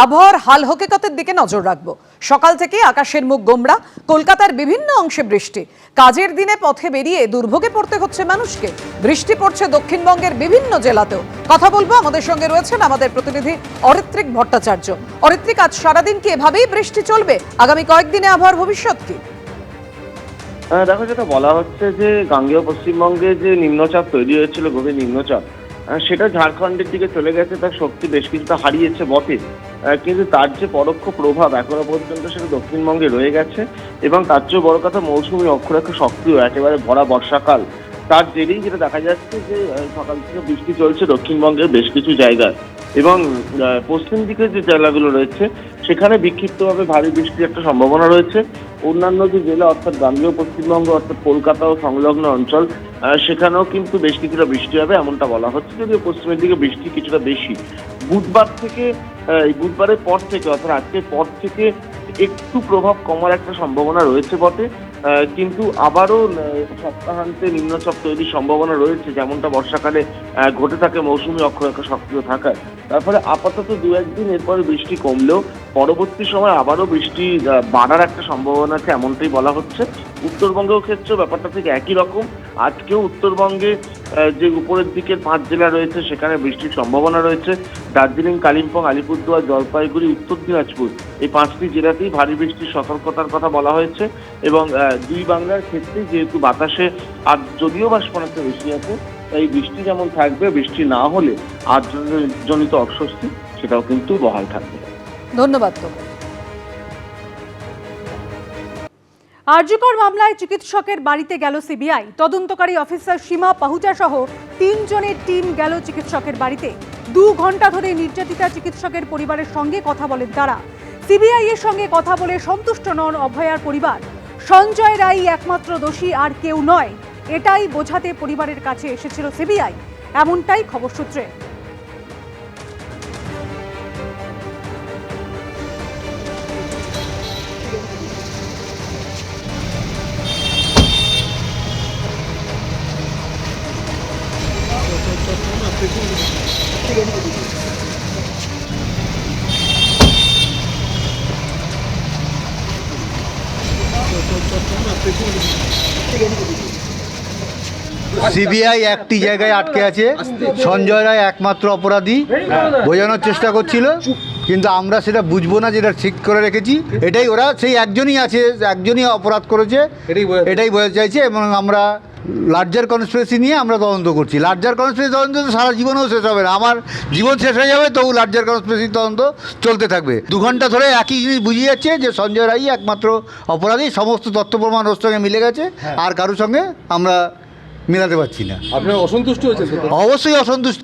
আবহাওয়ার হাল হকিকতের দিকে নজর রাখব। সকাল থেকে আকাশের মুখ গোমরা কলকাতার বিভিন্ন অংশে বৃষ্টি। কাজের দিনে পথে বেরিয়ে দুর্ভোগে পড়তে হচ্ছে মানুষকে। বৃষ্টি পড়ছে দক্ষিণবঙ্গের বিভিন্ন জেলাতেও। কথা বলব, আমাদের সঙ্গে রয়েছেন আমাদের প্রতিনিধি অরিত্রিক ভট্টাচার্য। অরিত্রিক, আজ সারাদিন কি এভাবেই বৃষ্টি চলবে? আগামী কয়েকদিনে আবহাওয়ার ভবিষ্যৎ কি? দেখো, যেটা বলা হচ্ছে যে গাঙ্গেয় পশ্চিমবঙ্গে যে নিম্নচাপ তৈরি হয়েছিল, গভীর নিম্নচাপ সেটা ঝাড়খণ্ডের দিকে চলে গেছে, তার শক্তি বেশ কিছুটা হারিয়েছে বটে। কিন্তু তার যে পরোক্ষ প্রভাব এখনও পর্যন্ত সেটা দক্ষিণবঙ্গে রয়ে গেছে এবং তার চেয়েও বড় কথা মৌসুমী অক্ষরেখা সক্রিয়, একেবারে ভরা বর্ষাকাল। তার জেরেই যেটা দেখা যাচ্ছে যে সকাল থেকে বৃষ্টি চলছে দক্ষিণবঙ্গের বেশ কিছু জায়গায়। এবং পশ্চিম দিকে যে জেলাগুলো রয়েছে সেখানে বিক্ষিপ্তভাবে ভারী বৃষ্টির একটা সম্ভাবনা রয়েছে। অন্যান্য যে জেলা, অর্থাৎ গাঙ্গেয় পশ্চিমবঙ্গ, অর্থাৎ কলকাতা ও সংলগ্ন অঞ্চল সেখানেও কিন্তু বেশ কিছুটা বৃষ্টি হবে এমনটা বলা হচ্ছে। যদিও পশ্চিমের দিকে বৃষ্টি কিছুটা বেশি। বুধবার থেকে এই বুধবারের পর থেকে, অর্থাৎ আজকের পর থেকে একটু প্রভাব কমার একটা সম্ভাবনা রয়েছে বটে। কিন্তু আবারও সপ্তাহান্তে নিম্নচাপ তৈরির সম্ভাবনা রয়েছে, যেমনটা বর্ষাকালে ঘটে থাকে মৌসুমি অক্ষরেখা সক্রিয় থাকায়। তারপরে আপাতত দু একদিন এরপরে বৃষ্টি কমলেও পরবর্তী সময় আবারও বৃষ্টি বাড়ার একটা সম্ভাবনা আছে, এমনটাই বলা হচ্ছে। উত্তরবঙ্গের ক্ষেত্রে ব্যাপারটা থেকে একই রকম। আজকেও উত্তরবঙ্গে যে উপরের দিকের পাঁচ জেলা রয়েছে, সেখানে বৃষ্টির সম্ভাবনা রয়েছে। দার্জিলিং, কালিম্পং, আলিপুরদুয়ার, জলপাইগুড়ি, উত্তর দিনাজপুর, এই পাঁচটি জেলাতেই ভারী বৃষ্টির সতর্কতার কথা বলা হয়েছে। এবং দুই বাংলার ক্ষেত্রে যেহেতু বাতাসে আর যদিও বাষ্পনাতে বেশি আছে এই বৃষ্টি যেমন থাকবে, বৃষ্টি না হলে আর্দ্রজনিত অস্বস্তি সেটাও কিন্তু বহাল থাকবে। ধন্যবাদ তোমাকে আরজিকর মামলায় চিকিৎসকের বাড়িতে গেল সিবিআই। তদন্তকারী অফিসার সীমা পাহুচা সহ তিনজনের টিম গেল চিকিৎসকের বাড়িতে। দু ঘণ্টা ধরে নির্যাতিতা চিকিৎসকের পরিবারের সঙ্গে কথা বলেন তারা। সিবিআই এর সঙ্গে কথা বলে সন্তুষ্ট নন অভয়ার পরিবার। সঞ্জয় রায় একমাত্র দোষী, আর কেউ নয়। এটাই বোঝাতে পরিবারের কাছে এসেছিল সিবিআই। এমনটাই খবর সূত্রে। সিবিআই একটি জায়গায় আটকে আছে। সঞ্জয় রায় একমাত্র অপরাধী। বোঝানোর চেষ্টা করছিল। কিন্তু আমরা সেটা বুঝব না যেটা ঠিক করে রেখেছি। এটাই ওরা সেই একজনই আছে একজনই অপরাধ করেছে এটাই বোঝাতে চাইছে এবং আমরা লার্জার কনস্পিরেসি নিয়ে আমরা তদন্ত করছি। লার্জার কনস্পিরেসি তদন্ত তো সারা জীবনেও শেষ হবে না। আমার জীবন শেষ হয়ে যাবে তবু লার্জার কনস্পিরেসি তদন্ত চলতে থাকবে। দু ঘণ্টা ধরে একই জিনিস বুঝিয়ে যাচ্ছে যে সঞ্জয় রায়ই একমাত্র অপরাধী সমস্ত তথ্য প্রমাণ ওর সঙ্গে মিলে গেছে আর কারোর সঙ্গে আমরা মেলাতে পারছি না। আপনারা অসন্তুষ্ট হয়েছেন অবশ্যই অসন্তুষ্ট।